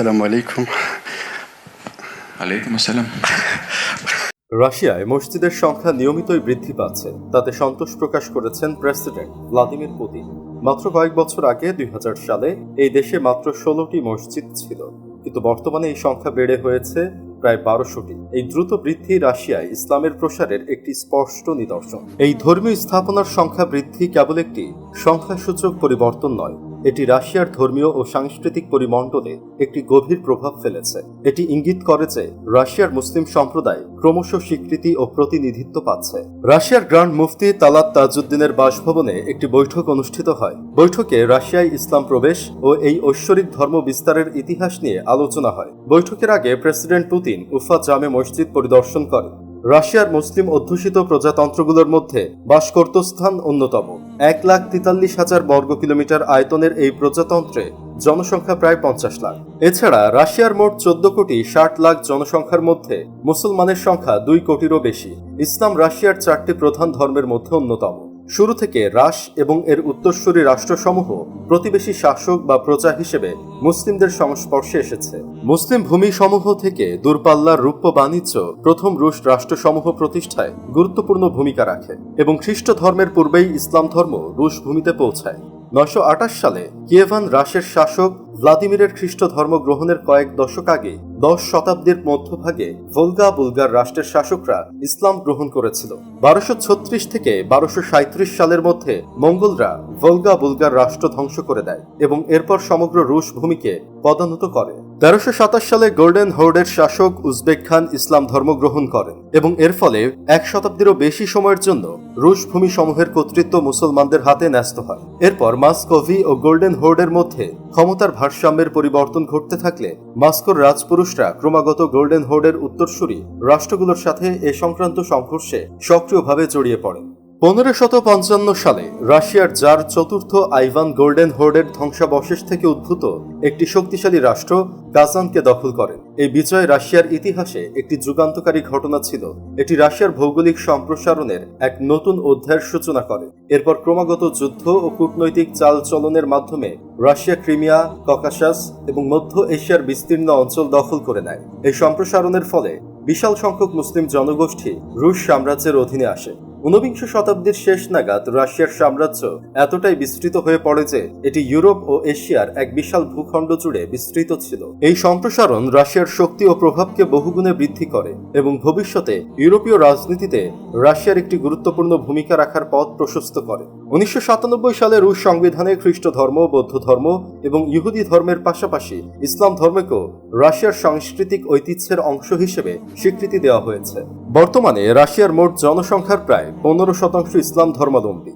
আসসালামু আলাইকুম। আলাইকুম আসসালাম। রাশিয়ায় মসজিদের সংখ্যা নিয়মিতই বৃদ্ধি পাচ্ছে। তাতে সন্তোষ প্রকাশ করেছেন প্রেসিডেন্ট ভ্লাদিমির পুতিন। মাত্র কয়েক বছর আগে দুই সালে এই দেশে মাত্র ষোলোটি মসজিদ ছিল। কিন্তু বর্তমানে এই সংখ্যা বেড়ে হয়েছে প্রায় বারোশোটি। এই দ্রুত বৃদ্ধি রাশিয়ায় ইসলামের প্রসারের একটি স্পষ্ট নিদর্শন। এই ধর্মীয় স্থাপনার সংখ্যা বৃদ্ধি কেবল একটি সংখ্যাসূচক পরিবর্তন নয় এটি রাশিয়ার ধর্মীয় ও সাংস্কৃতিক পরিমণ্ডলে একটি গভীর প্রভাব ফেলেছে। এটি ইঙ্গিত করে যে রাশিয়ার মুসলিম সম্প্রদায় ক্রমশ স্বীকৃতি ও প্রতিনিধিত্ব পাচ্ছে। রাশিয়ার গ্র্যান্ড মুফতি তালাত তাজউদ্দিনের বাসভবনে একটি বৈঠক অনুষ্ঠিত হয়। বৈঠকে রাশিয়ায় ইসলাম প্রবেশ ও এই ঐশ্বরিক ধর্ম বিস্তারের ইতিহাস নিয়ে আলোচনা হয়। বৈঠকের আগে প্রেসিডেন্ট পুতিন উফা জামে মসজিদ পরিদর্শন করেন। রাশিয়ার মুসলিম অধ্যুষিত প্রজাতন্ত্রগুলোর মধ্যে বাসকর্তস্থান অন্যতম। এক লাখ তেতাল্লিশ হাজার বর্গ কিলোমিটার আয়তনের এই প্রজাতন্ত্রে জনসংখ্যা প্রায় পঞ্চাশ লাখ। এছাড়া রাশিয়ার মোট চোদ্দ কোটি ষাট লাখ জনসংখ্যার মধ্যে মুসলমানের সংখ্যা দুই কোটিরও বেশি। ইসলাম রাশিয়ার চারটি প্রধান ধর্মের মধ্যে অন্যতম। শুরু থেকে রাশ এবং এর উত্তরসূরি রাষ্ট্রসমূহ প্রতিবেশী শাসক বা প্রজা হিসেবে মুসলিমদের সংস্পর্শে এসেছে। মুসলিম ভূমিসমূহ থেকে দূরপাল্লার রূপ্য বাণিজ্য প্রথম রুশ রাষ্ট্রসমূহ প্রতিষ্ঠায় গুরুত্বপূর্ণ ভূমিকা রাখে এবং খ্রিস্ট ধর্মের পূর্বেই ইসলাম ধর্ম রুশ ভূমিতে পৌঁছায়। নয়শো আঠাশ সালে কিয়েভান রাশের শাসক ভ্লাদিমিরের খ্রিস্ট ধর্ম গ্রহণের কয়েক দশক আগে দশ শতাব্দীর মধ্যভাগে ভোলগা বুলগার রাষ্ট্রের শাসকরা ইসলাম গ্রহণ করেছিল। বারোশো ছত্রিশ থেকে বারোশো সাঁত্রিশ সালের মধ্যে মঙ্গলরা ভোলগা বুলগার রাষ্ট্র ধ্বংস করে দেয় এবং এরপর সমগ্র রুশ ভূমিকে পদানত করে। তেরোশো সাতাশ সালে গোল্ডেন হোর্ডের শাসক উজবেক খান ইসলাম ধর্ম গ্রহণ করেন এবং এর ফলে এক শতাব্দীরও বেশি সময়ের জন্য রুশ ভূমি সমূহের কর্তৃত্ব মুসলমানদের হাতে ন্যস্ত হয়। এরপর মাস্কোভি ও গোল্ডেন হোর্ডের মধ্যে ক্ষমতার ভারসাম্যের পরিবর্তন ঘটতে থাকলে মাস্কোর রাজপুরুষরা ক্রমাগত গোল্ডেন হোর্ডের উত্তরসূরি রাষ্ট্রগুলোর সাথে এ সংক্রান্ত সংঘর্ষে সক্রিয়ভাবে জড়িয়ে পড়েন। পনেরো শত পঞ্চান্ন সালে রাশিয়ার জার চতুর্থ আইভান গোল্ডেন হোর্ডের ধ্বংসাবশেষ থেকে উদ্ভূত একটি শক্তিশালী রাষ্ট্র কাজানকে দখল করেন এই বিজয় রাশিয়ার ইতিহাসে একটি যুগান্তকারী ঘটনা ছিল। এটি রাশিয়ার ভৌগোলিক সম্প্রসারণের এক নতুন অধ্যায়ের সূচনা করে। এরপর ক্রমাগত যুদ্ধ ও কূটনৈতিক চালচলনের মাধ্যমে রাশিয়া ক্রিমিয়া ককাসাস এবং মধ্য এশিয়ার বিস্তীর্ণ অঞ্চল দখল করে নেয়। এই সম্প্রসারণের ফলে বিশাল সংখ্যক মুসলিম জনগোষ্ঠী রুশ সাম্রাজ্যের অধীনে আসে। ঊনবিংশ শতাব্দীর শেষ নাগাদ রাশিয়ার সাম্রাজ্য এতটাই বিস্তৃত হয়ে পড়ে যে এটি ইউরোপ ও এশিয়ার এক বিশাল ভূখণ্ড জুড়ে বিস্তৃত ছিল। এই সম্প্রসারণ রাশিয়ার শক্তি ও প্রভাবকে বহুগুণে বৃদ্ধি করে এবং ভবিষ্যতে ইউরোপীয় রাজনীতিতে রাশিয়ার একটি গুরুত্বপূর্ণ ভূমিকা রাখার পথ প্রশস্ত করে। উনিশশো সাতানব্বই সালে রুশ সংবিধানে খ্রিস্ট ধর্ম, বৌদ্ধ ধর্ম এবং ইহুদি ধর্মের পাশাপাশি ইসলাম ধর্মকেও রাশিয়ার সাংস্কৃতিক ঐতিহ্যের অংশ হিসেবে স্বীকৃতি দেওয়া হয়েছে। বর্তমানে রাশিয়ার মোট জনসংখ্যার প্রায় পনেরো শতাংশ ইসলাম ধর্মাবলম্বী।